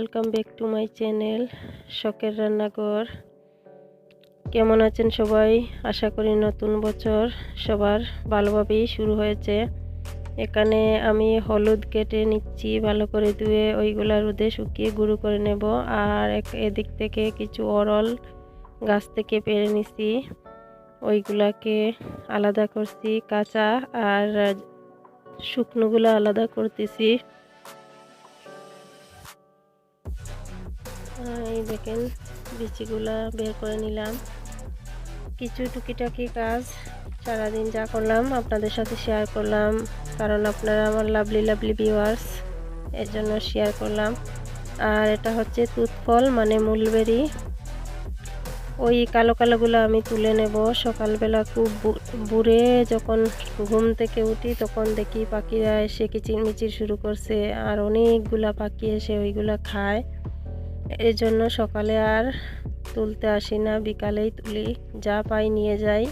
Welcome back to my channel শখের রান্নাঘর কেমন আছেন সবাই? আশা করি নতুন বছর সবার ভালোভাবেই শুরু হয়েছে। এখানে আমি হলুদ কেটে নিচ্ছি, ভালো করে ধুয়ে ওইগুলা রোদে শুকিয়ে গুঁড়ো করে নেব। আর এদিক থেকে কিছু অরল গাছ থেকে পেরে নিছি। ওইগুলাকে আলাদা করছি, কাঁচা আর শুকনোগুলো আলাদা করতেছি। এই দেখেন, বিচিগুলা বের করে নিলাম। কিছু টুকিটাকি কাজ সারাদিন যা করলাম, আপনাদের সাথে শেয়ার করলাম। কারণ আপনারা আমার লাভলি লাভলি ভিউয়ার্স এর জন্য শেয়ার করলাম। আর এটা হচ্ছে তুতফল মানে মুলবেরি। ওই কালো কালোগুলো আমি তুলে নেব। সকালবেলা খুব ভোরে যখন ঘুম থেকে উঠি, তখন দেখি পাখিরা এসে কিচিরমিচির শুরু করছে। আর অনেকগুলা পাখি এসে ওইগুলা খায়। এই জন্য সকালে আর তুলতে আসি না, বিকালেই তুলি। যা পাই নিয়ে যাই।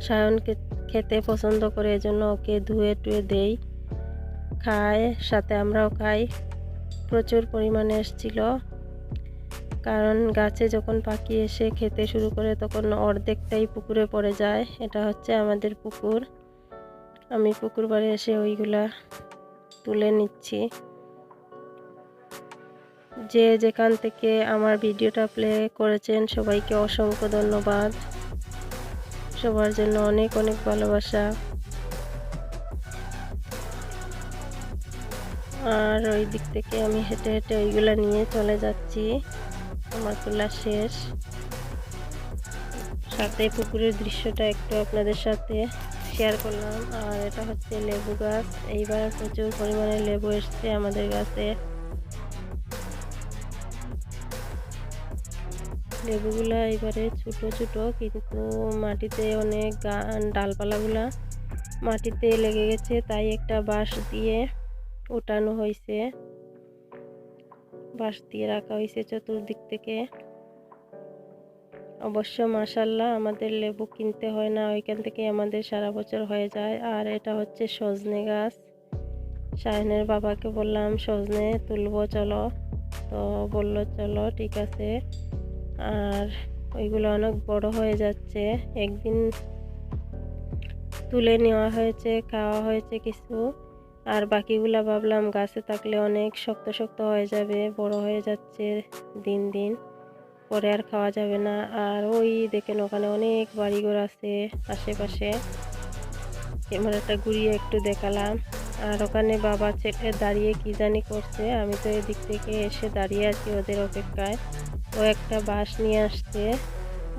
সায়নকে খেতে পছন্দ করে, এজন্য ওকে ধুয়ে টুয়ে দেই। খায়, সাথে আমরাও খাই। প্রচুর পরিমাণে এসছিল। কারণ গাছে যখন পাখি এসে খেতে শুরু করে, তখন অর্ধেকটাই পুকুরে পড়ে যায়। এটা হচ্ছে আমাদের পুকুর। আমি পুকুর বাড়ি এসে ওইগুলা তুলে নিচ্ছি। যে যেখান থেকে আমার ভিডিওটা প্লে করেছেন, সবাইকে অসংখ্য ধন্যবাদ। সবার জন্য অনেক অনেক ভালোবাসা। আর ওই দিক থেকে আমি হেঁটে হেঁটে ওইগুলা নিয়ে চলে যাচ্ছি। আমার তোলা শেষ। সাথে পুকুরের দৃশ্যটা একটু আপনাদের সাথে শেয়ার করলাম। আর এটা হচ্ছে লেবু গাছ। এইবার প্রচুর পরিমাণে লেবু এসছে আমাদের গাছে। লেবুগুলা এবারে ছোট ছোট কিন্তু মাটিতে অনেক ডালপালাগুলা মাটিতে লেগে গেছে, তাই একটা বাঁশ দিয়ে উঠানো হয়েছে। বাঁশ দিয়ে রাখা হয়েছে চতুর্দিক থেকে। অবশ্য মাসাল্লাহ আমাদের লেবু কিনতে হয় না, ওইখান থেকে আমাদের সারা বছর হয়ে যায়। আর এটা হচ্ছে সজনে গাছ। শাহিনের বাবাকে বললাম, সজনে তুলবো, চলো। তো বলল, চলো, ঠিক আছে। আর ওইগুলো অনেক বড় হয়ে যাচ্ছে। একদিন তুলে নেওয়া হয়েছে, খাওয়া হয়েছে কিছু। আর বাকিগুলা ভাবলাম গাছে থাকলে অনেক শক্ত শক্ত হয়ে যাবে, বড় হয়ে যাচ্ছে দিন দিন। পরে আর খাওয়া যাবে না। আর ওই দেখেন ওখানে অনেক বাড়িঘর আছে আশেপাশে। ক্যামেরাটা ঘুরিয়ে একটু দেখালাম। আর ওখানে বাবা ছেলে দাঁড়িয়ে কি জানি করছে। আমি তো এদিক থেকে এসে দাঁড়িয়ে আছি ওদের অপেক্ষায়। ও একটা বাঁশ নিয়ে আসছে।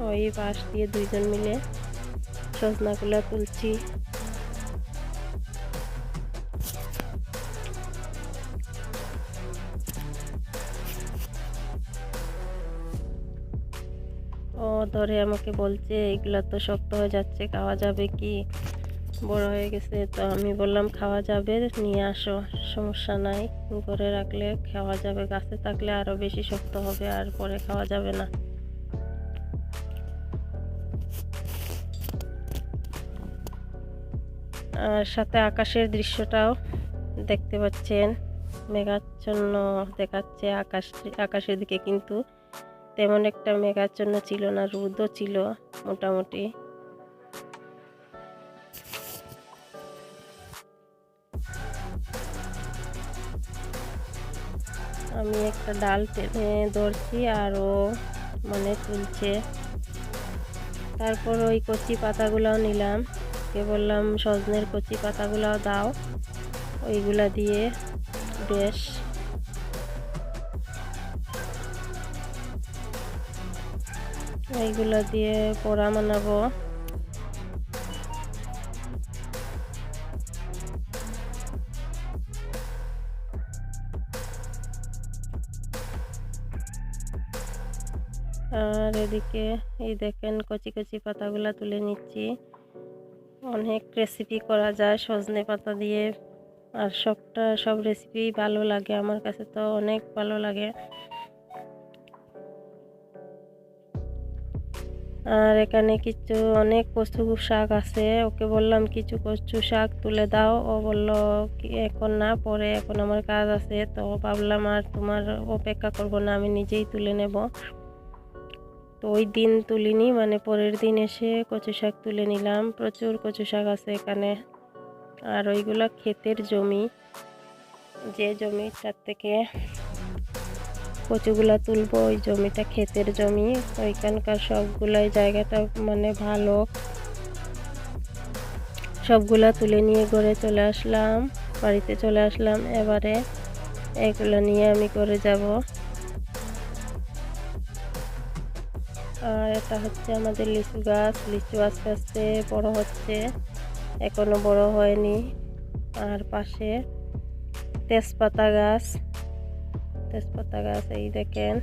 ওই বাঁশ দিয়ে দুইজন মিলে সজনাগুলো তুলছি। ও ধরে আমাকে বলছে, এগুলো তো শক্ত হয়ে যাচ্ছে, খাওয়া যাবে কি? বড় হয়ে গেছে, তো আমি বললাম, খাওয়া যাবে, নিয়ে আসো, সমস্যা নাই। করে রাখলে খাওয়া যাবে, গাছে থাকলে আরও বেশি শক্ত হবে, আর পরে খাওয়া যাবে না। আর সাথে আকাশের দৃশ্যটাও দেখতে পাচ্ছেন। মেঘাচ্ছন্ন দেখাচ্ছে আকাশ, আকাশের দিকে, কিন্তু তেমন একটা মেঘাচ্ছন্ন ছিল না, রোদও ছিল মোটামুটি। আমি একটা ডাল টেনে ধরছি আর ও মানে তুলছে। তারপর ওই কচি পাতাগুলাও নিলাম। কে বললাম, সজনের কচি পাতাগুলাও দাও। ওইগুলা দিয়ে বেশ। এইগুলো দিয়ে পোড়া বানাবো। আর এদিকে এই দেখেন কচি কচি পাতাগুলো তুলে নিচ্ছি। অনেক রেসিপি করা যায়, সজনে পাতা দিয়ে। আর সবটা, সব রেসিপি ভালো লাগে, আমার কাছে তো অনেক ভালো লাগে। আর এখানে কিছু, অনেক কচু শাক আছে, ওকে বললাম কিছু কচু শাক তুলে দাও। ও বলল এখন না, পরে, এখন আমার কাজ আছে। তো ভাবলাম, আর তোমার অপেক্ষা করব না, আমি নিজেই তুলে নেব। ওই দিন তুলিনি মানে পরের দিন এসে কচু শাক তুলে নিলাম। প্রচুর কচু শাক আছে এখানে। আর ওইগুলা ক্ষেতের জমি। যে জমিটার থেকে কচুগুলা তুলবো, ওই জমিটা ক্ষেতের জমি। ওইখানকার সবগুলাই জায়গাটা মানে ভালো। সবগুলা তুলে নিয়ে ঘরে চলে আসলাম, বাড়িতে চলে আসলাম। এবারে এগুলো নিয়ে আমি করে যাব। আর এটা হচ্ছে আমাদের লিচু গাছ। লিচু আস্তে আস্তে বড় হচ্ছে, এখনও বড় হয়নি। আর পাশে তেজপাতা গাছ তেজপাতা গাছ এই দেখেন।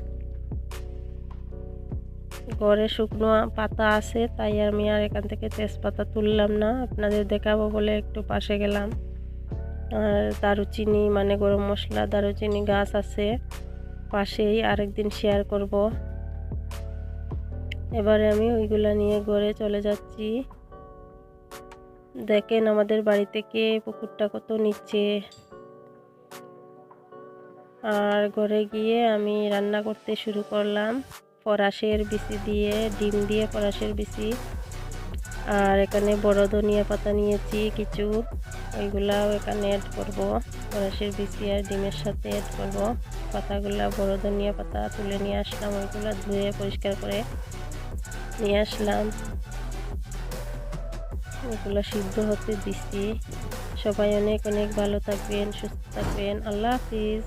ঘরে শুকনো পাতা আছে, তাই আমি আর এখান থেকে তেজপাতা তুললাম না। আপনাদের দেখাবো বলে একটু পাশে গেলাম। আর দারুচিনি মানে গরম মশলা, দারুচিনি গাছ আছে। পাশেই আরেকদিন শেয়ার করব। এবারে আমি ওইগুলা নিয়ে ঘরে চলে যাচ্ছি। দেখেন আমাদের বাড়ি থেকে পুকুরটা কত নিচ্ছে। আর ঘরে গিয়ে আমি রান্না করতে শুরু করলাম। পরাশের বিচি দিয়ে, ডিম দিয়ে পরাশের বিচি। আর এখানে বড় ধনিয়া পাতা নিয়েছি, কিছু ওইগুলাও এখানে অ্যাড করব। পরাশের বিচি আর ডিমের সাথে অ্যাড করব। পাতাগুলা, বড় ধনিয়া পাতা তুলে নিয়ে আসলাম, ওইগুলো ধুয়ে পরিষ্কার করে নিয়ে আসলাম। ওগুলো সিদ্ধ হতে দিছি। সবাই অনেক অনেক ভালো থাকবেন, সুস্থ থাকবেন। আল্লাহ হাফিজ।